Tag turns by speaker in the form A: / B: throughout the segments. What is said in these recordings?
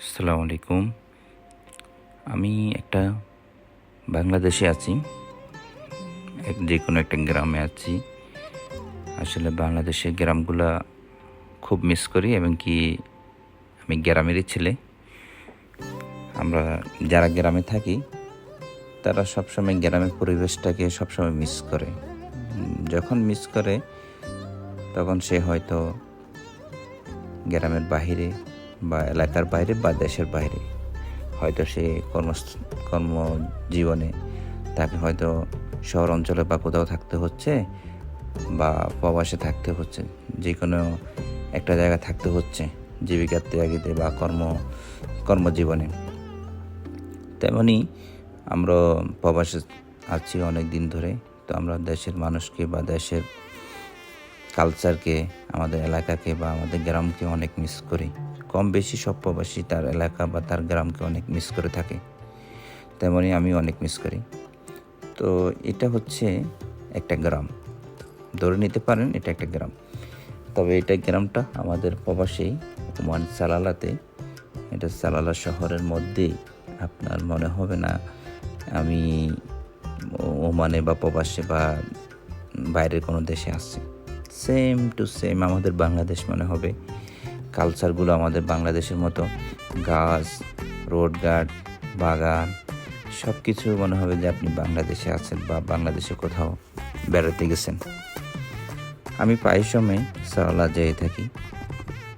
A: আসসালামু আলাইকুম। আমি একটা বাংলাদেশে আছি। এক যে কোনো একটা গ্রামে আছি। আসলে বাংলাদেশে গ্রামগুলা খুব মিস করি এবং কি আমি গ্রামেরই ছেলে। আমরা যারা গ্রামে থাকি, তারা সবসময় গ্রামের পরিবেশটাকে সবসময় মিস করে। যখন মিস করে, তখন সে হয়তো গ্রামের বাইরে বা এলাকার বাইরে বা দেশের বাইরে। হয়তো সে কর্ম কর্মজীবনে তাকে হয়তো শহর অঞ্চলে বা কোথাও থাকতে হচ্ছে বা প্রবাসে থাকতে হচ্ছে। যে কোনো একটা জায়গায় থাকতে হচ্ছে জীবিকার ত্যাগিতে বা কর্ম, কর্মজীবনে। তেমনি আমরা প্রবাসে আছি অনেক দিন ধরে, তো আমরা দেশের মানুষকে বা দেশের কালচারকে আমাদের এলাকাকে বা আমাদের গ্রামকে অনেক মিস করি। কম বেশি সব প্রবাসী তার এলাকা বা তার গ্রামকে অনেক মিস করে থাকে। তেমনই আমি অনেক মিস করি। তো এটা হচ্ছে একটা গ্রাম। ধরে নিতে পারেন এটা একটা গ্রাম। তবে এটা গ্রামটা আমাদের প্রবাসী ওমান সালালাতে। এটা সালালা শহরের মধ্যেই। আপনার মনে হবে না, আমি ওমানে বা প্রবাসে বা বাইরের কোনো দেশে আসছি। সেম টু সেম আমাদের বাংলাদেশ মনে হবে। কালচারগুলো আমাদের বাংলাদেশের মতো, গাছ, রোড গার্ড, বাগান সব কিছু মনে হবে যে আপনি বাংলাদেশে আছেন বা বাংলাদেশে কোথাও বেড়াতে গেছেন। আমি প্রায় সময় সারলা যেয়ে থাকি,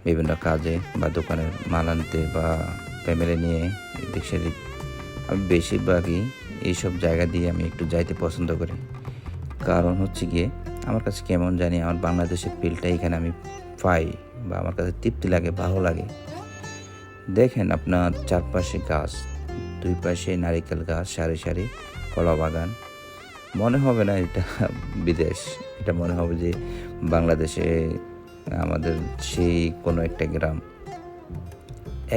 A: বিভিন্ন কাজে বা দোকানের মাল আনতে বা ফ্যামিলি নিয়ে এদিক সেদিক। আমি বেশিরভাগই এইসব জায়গা দিয়ে আমি একটু যাইতে পছন্দ করি। কারণ হচ্ছে গিয়ে, আমার কাছে কেমন জানি আমার বাংলাদেশের ফিলটা এখানে আমি পাই। বা আমার কাছে তৃপ্তি লাগে, ভালো লাগে। দেখেন আপনার চারপাশে গাছ, দুই পাশে নারিকেল গাছ, সারি সারি কলা বাগান। মনে হবে না এটা বিদেশ, এটা মনে হবে যে বাংলাদেশে, আমাদের সেই কোনো একটা গ্রাম।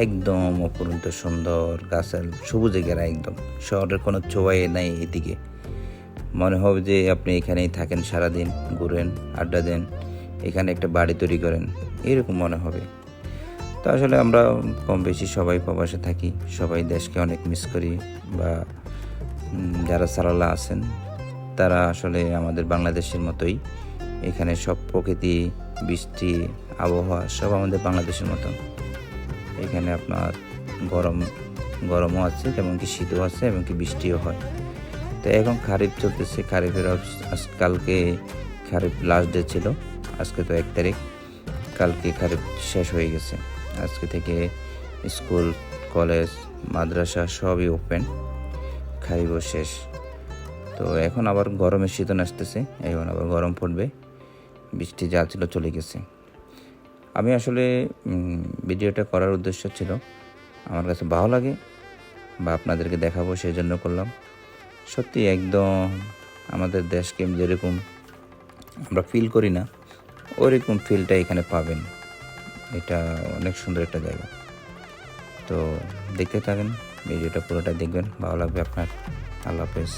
A: একদম অপরন্ত সুন্দর গাছের সবুজে ঘেরা একদম, শহরের কোনো ছোঁয়াই নাই এদিকে। মনে হবে যে আপনি এখানেই থাকেন সারাদিন, ঘুরেন, আড্ডা দেন, এখানে একটা বাড়ি তৈরি করেন। এরকম মনে হবে। তো আসলে আমরা কম বেশি সবাই প্রবাসে থাকি, সবাই দেশকে অনেক মিস করি বা যারা সারালা আছেন, তারা আসলে আমাদের বাংলাদেশের মতোই, এখানে সব প্রকৃতি, বৃষ্টি, আবহাওয়া, সব আমাদের বাংলাদেশের মতো এখানে আপনার গরম, গরমও আছে যেমন কি শীতও আছে, এমনকি বৃষ্টিও হয়। তো এখন খারিফ চলতেছে, খারিফের আজ- আজ- খারিফ লাস্ট ডে ছিল, আজকে তো এক তারিখ। কালকে খারিফ শেষ হয়ে গেছে। আজকে থেকে স্কুল, কলেজ, মাদ্রাসা সবই ওপেন খারিফও শেষ। তো এখন আবার গরমের শীতন আসতেছে, এখন আবার গরম পড়বে, বৃষ্টি যা ছিল চলে গেছে। আমি আসলে ভিডিওটা করার উদ্দেশ্য ছিল, আমার কাছে ভালো লাগে বা আপনাদেরকে দেখাবো সেই জন্য করলাম। সত্যি একদম আমাদের দেশকে যেরকম আমরা ফিল করি না ওইরকম ফিলটা এখানে পাবেন। এটা অনেক সুন্দর একটা জায়গা। তো দেখতে থাকেন ভিডিওটা পুরোটা দেখবেন। ভালো লাগবে আপনার। আল্লাহ হাফেজ।